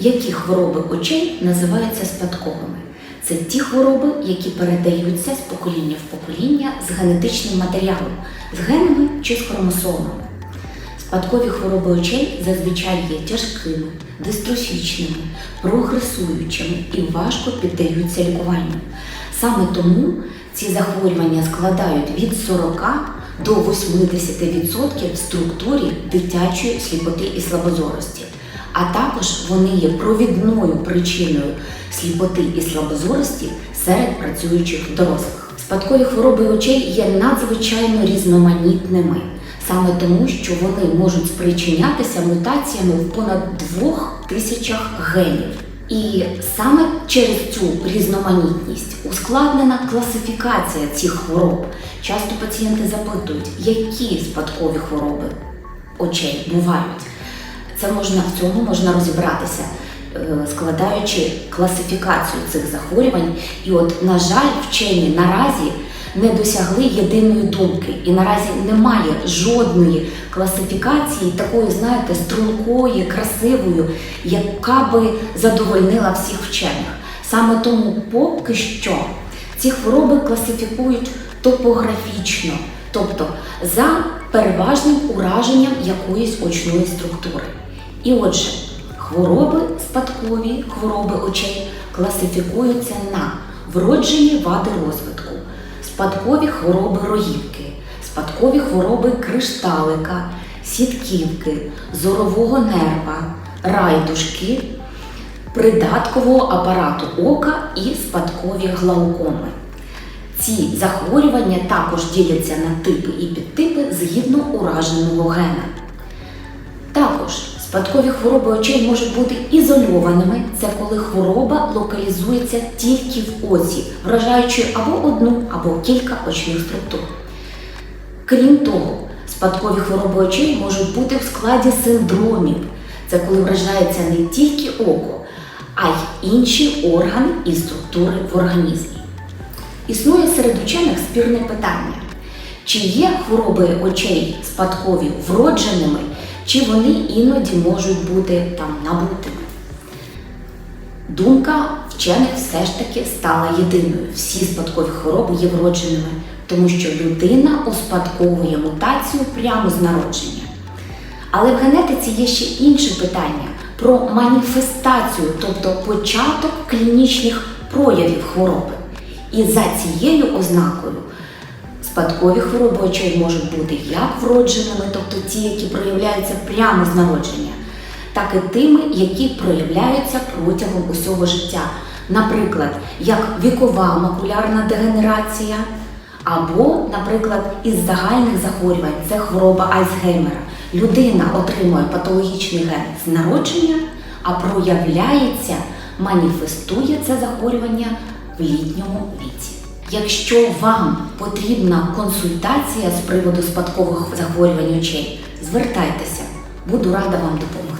Які хвороби очей називаються спадковими? Це ті хвороби, які передаються з покоління в покоління з генетичним матеріалом, з генами чи з хромосомами. Спадкові хвороби очей зазвичай є тяжкими, дистрофічними, прогресуючими і важко піддаються лікуванню. Саме тому ці захворювання складають від 40 до 80% в структурі дитячої сліпоти і слабозорості. А також вони є провідною причиною сліпоти і слабозорості серед працюючих дорослих. Спадкові хвороби очей є надзвичайно різноманітними, саме тому, що вони можуть спричинятися мутаціями в понад двох тисячах генів. І саме через цю різноманітність ускладнена класифікація цих хвороб. Часто пацієнти запитують, які спадкові хвороби очей бувають. Це можна в цьому можна розібратися, е, складаючи класифікацію цих захворювань. І от, на жаль, вчені наразі не досягли єдиної думки, і наразі немає жодної класифікації, такої, знаєте, стрункої, красивою, яка би задовольнила всіх вчених. Саме тому поки що ці хвороби класифікують топографічно, тобто за переважним ураженням якоїсь очної структури. І отже, хвороби спадкові, хвороби очей класифікуються на вроджені вади розвитку, спадкові хвороби роївки, спадкові хвороби кришталика, сітківки, зорового нерва, райдушки, придаткового апарату ока і спадкові глаукоми. Ці захворювання також діляться на типи і підтипи згідно ураженого гена. Спадкові хвороби очей можуть бути ізольованими. Це коли хвороба локалізується тільки в оці, вражаючи або одну, або кілька очних структур. Крім того, спадкові хвороби очей можуть бути в складі синдромів. Це коли вражається не тільки око, а й інші органи і структури в організмі. Існує серед учених спірне питання, чи є хвороби очей спадкові вродженими, чи вони іноді можуть бути там набутими. Думка вчених все ж таки стала єдиною. Всі спадкові хвороби є вродженими, тому що людина успадковує мутацію прямо з народження. Але в генетиці є ще інше питання про маніфестацію, тобто початок клінічних проявів хвороби. І за цією ознакою спадкові хвороби очей можуть бути як вродженими, тобто ті, які проявляються прямо з народження, так і тими, які проявляються протягом усього життя. Наприклад, як вікова макулярна дегенерація, або, наприклад, із загальних захворювань це хвороба Альцгеймера. Людина отримує патологічний ген з народження, а проявляється, маніфестує це захворювання в літньому віці. Якщо вам потрібна консультація з приводу спадкових захворювань очей, звертайтеся, буду рада вам допомогти.